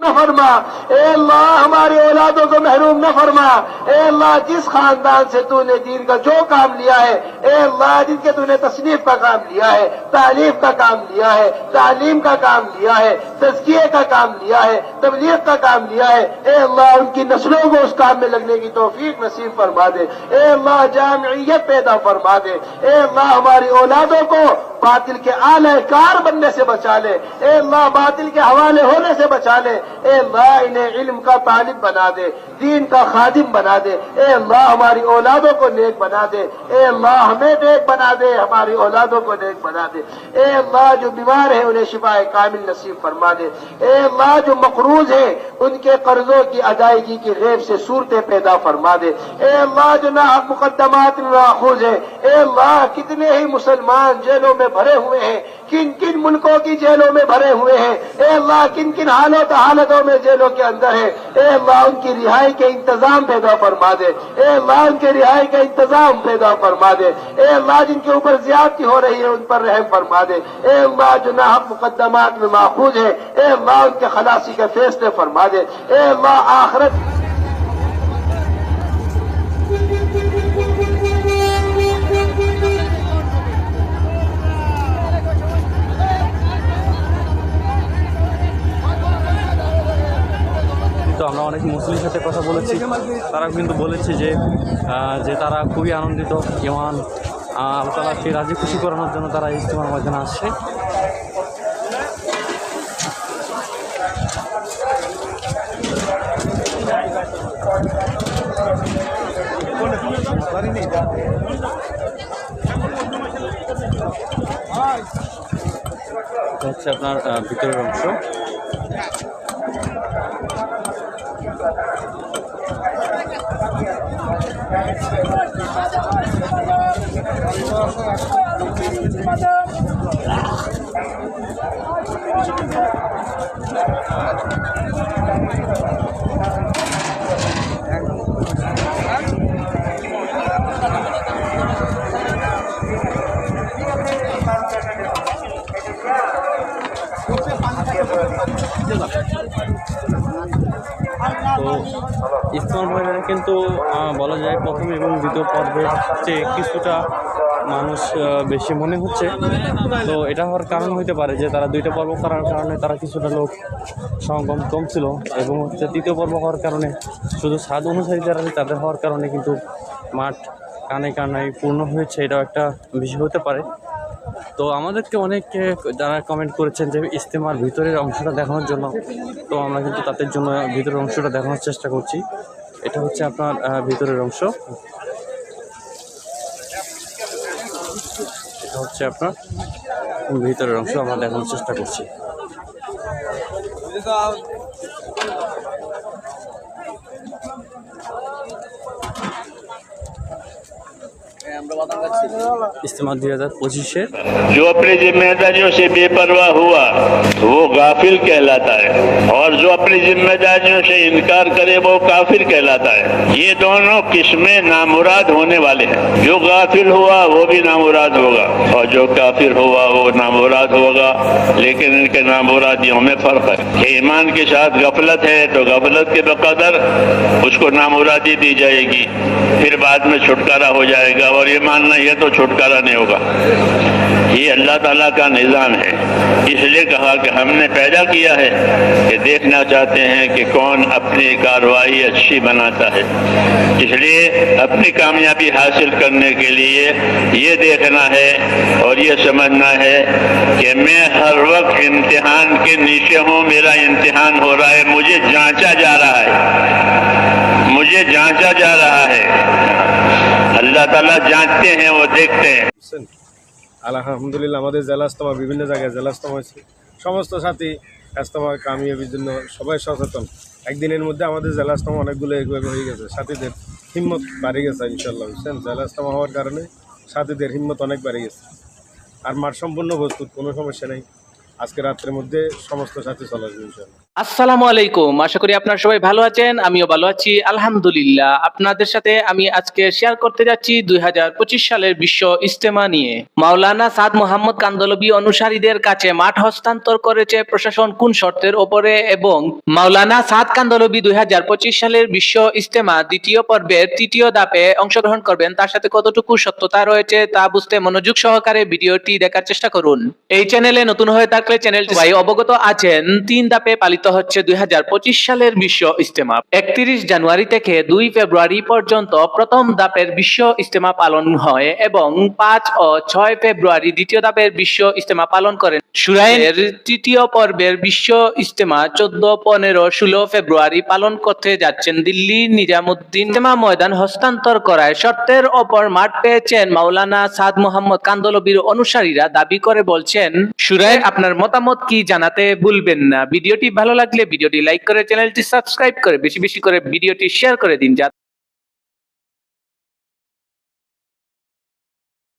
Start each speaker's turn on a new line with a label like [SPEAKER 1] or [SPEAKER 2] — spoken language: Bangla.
[SPEAKER 1] نہ فرما۔ اے اللہ، ہماری اولادوں کو محروم نہ فرما۔ اے اللہ، جس خاندان سے تو نے دین کا جو کام لیا ہے، اے اللہ، جن کے تو نے تصنیف کا کام لیا ہے، تعلیم کا کام لیا ہے، تعلیم کا کام لیا ہے، تزکیے کا کام لیا ہے، تبلیغ کا کام لیا ہے۔ اے اللہ، ان کی نسلوں کو اس کام میں لگنے کی توفیق نصیب فرما دے۔ اے اللہ، جامعیت پیدا فرما دے۔ اے اللہ، ہماری اولادوں کو باطل کے اعلی کار بننے سے بچا لے۔ اے اللہ باطل کے حوالے ہونے سے بچا لے۔ اے اللہ انہیں علم کا طالب بنا دے، دین کا خادم بنا دے۔ اے اللہ ہماری اولادوں کو نیک بنا دے۔ اے اللہ ہمیں نیک بنا دے، ہماری اولادوں کو نیک بنا دے۔ اے اللہ جو بیمار ہیں، انہیں شفا کامل نصیب فرما دے۔ اے اللہ جو مقروض ہیں، ان کے قرضوں کی ادائیگی کی غیب سے صورتیں پیدا فرما دے۔ اے اللہ جو نہ مقدمات ناخوذ ہیں۔ اے اللہ کتنے ہی مسلمان جیلوں میں بھرے ہوئے ہیں کن کن ملکوں کی جیلوں میں بھرے ہوئے ہیں اے اللہ کن کن حالت حالتوں میں جیلوں کے اندر ہیں اے اللہ ان کی رہائی کے انتظام پیدا فرما دے اے اللہ ان کے رہائی کا انتظام پیدا فرما دے اے اللہ جن کے اوپر زیادتی ہو رہی ہے ان پر رحم فرما دے اے اللہ جو ناحق مقدمات میں ماخوذ ہے اے اللہ ان کے خلاصی کے فیصلے فرما دے اے اللہ آخرت
[SPEAKER 2] অনেক মুসলিমের সাথে কথা বলেছি। তারা কিন্তু বলেছে যে যে তারা খুবই আনন্দিত, ইমান আল্লাহ তালাকে রাজি খুশি করানোর জন্য তারা ইজতেমার ময়দানে আসছে। হচ্ছে আপনার ভিতরের অংশ। তো ইসলাম ময়দানে কিন্তু বলা যায় প্রথম এবং দ্বিতীয় পর্বের চেয়ে কিছুটা মানুষ বেশি মনে হচ্ছে। তো এটা হওয়ার কারণ হইতে পারে যে তারা দুইটা পর্ব করার কারণে তারা কিছুটা লোক সমাগম কম ছিল এবং হচ্ছে তৃতীয় পর্ব হওয়ার কারণে শুধু স্বাদ অনুসারী যারা তাদের হওয়ার কারণে কিন্তু মাঠ কানে কানায় পূর্ণ হয়েছে। এটাও একটা বিষয় হতে পারে। তো আমাদেরকে অনেকে যারা কমেন্ট করেছেন যে ইস্তেমার ভিতরের অংশটা দেখানোর জন্য, তো আমরা কিন্তু তাদের জন্য ভিতরের অংশটা দেখানোর চেষ্টা করছি। এটা হচ্ছে আপনার ভিতরের অংশ। এটা হচ্ছে আপনার ভিতরের অংশ, আমরা দেখানোর চেষ্টা করছি। استعمال دو ہزار پچیس سے۔
[SPEAKER 3] جو اپنی ذمہ داریوں سے بے پرواہ ہوا، وہ غافل کہلاتا ہے۔ اور جو اپنی ذمہ داریوں سے انکار کرے، وہ کافر کہلاتا ہے۔ یہ دونوں قسمیں نامراد ہونے والے ہیں۔ جو غافل ہوا، وہ بھی نامراد ہوگا۔ اور جو کافر ہوا، وہ نامراد ہوگا۔ لیکن ان کے نامرادیوں میں فرق ہے۔ کہ ایمان کے ساتھ غفلت ہے، تو غفلت کے بقدر اس کو نامرادی دی جائے گی۔ پھر بعد میں چھٹکارا ہو جائے گا اور ایمان ورنہ یہ تو چھٹکارا نہیں ہوگا۔ یہ اللہ تعالیٰ کا نظام ہے۔ اس لیے کہا کہ ہم نے پیدا کیا ہے کہ دیکھنا چاہتے ہیں کہ کون اپنی کاروائی اچھی بناتا ہے۔ اس لیے اپنی کامیابی حاصل کرنے کے لیے یہ دیکھنا ہے اور یہ سمجھنا ہے کہ میں ہر وقت امتحان کے نیچے ہوں، میرا امتحان ہو رہا ہے، مجھے جانچا جا رہا ہے۔ مجھے جانچا جا رہا ہے۔ আল্লাহ তালা জানতে হ্যাঁ ও দেখতে।
[SPEAKER 4] আলহামদুলিল্লাহ, আমাদের জেলাস্তমা, বিভিন্ন জায়গায় জেলাস্তমা হয়েছে। সমস্ত সাথী কাস্তমার কামিয়াবির জন্য সবাই সচেতন। একদিনের মধ্যে আমাদের জেলাস্তমা অনেকগুলো এগুলো হয়ে গেছে। সাথীদের হিম্মত বাড়ে গেছে ইনশাল্লাহ বুঝছেন? জেলাস্তমা হওয়ার কারণে সাথীদের হিম্মত অনেক বাড়ে গেছে। আর মাঠ সম্পূর্ণ প্রস্তুত, কোনো সমস্যা নেই। আজকে রাত্রের মধ্যে সমস্ত সাথে চলে আসবে
[SPEAKER 5] আসসালামু আলাইকুম। আশা করি আপনারা সবাই ভালো আছেন, আমিও ভালো আছি, আলহামদুলিল্লাহ। আপনাদের সাথে আমি আজকে শেয়ার করতে যাচ্ছি দুই সালের বিশ্ব ইস্তেমা নিয়ে। মাওলানা সাদ মোহাম্মদ কান্দলবি অনুসারীদের কাছে মাঠ হস্তান্তর করেছে প্রশাসন কোন শর্তের ওপরে এবং মাওলানা সাদ কান্দলবি দুই হাজার পঁচিশ সালের বিশ্ব ইস্তেমা দ্বিতীয় পর্বের তৃতীয় দাপে অংশগ্রহণ করবেন, তার সাথে কতটুকু সত্যতা রয়েছে তা বুঝতে মনোযোগ সহকারে ভিডিওটি দেখার চেষ্টা করুন। এই চ্যানেলে নতুন হয়ে থাকলে চ্যানেলটি সবাই অবগত আছেন, তিন ধাপে পালিত হচ্ছে দুই হাজার পঁচিশ সালের বিশ্ব ইস্তেমা একত্রিশ জানুয়ারি থেকে দুই ফেব্রুয়ারি পর্যন্ত প্রথম ধাপের বিশ্ব ইস্তেমা পালন হয় এবং পাঁচ ও ছয় ফেব্রুয়ারি দ্বিতীয় ধাপের বিশ্ব ইস্তেমা পালন করেন। সুরাইনের তৃতীয় পর্বের বিশ্ব ইস্তেমা চোদ্দ, পনেরো, ষোলো ফেব্রুয়ারি পালন করতে যাচ্ছেন দিল্লি নিজামুদ্দিন। ইস্তেমা ময়দান হস্তান্তর করায় শর্তের ওপর মাঠ পেয়েছেন মাওলানা সাদ মোহাম্মদ কান্দলবির অনুসারীরা দাবি করে বলছেন সুরাই আপনার মতামত কি জানাতে ভুলবেন না। ভিডিওটি ভালো লাগলে ভিডিওটি লাইক করে চ্যানেলটি সাবস্ক্রাইব করে বেশি বেশি করে ভিডিওটি শেয়ার করে দিন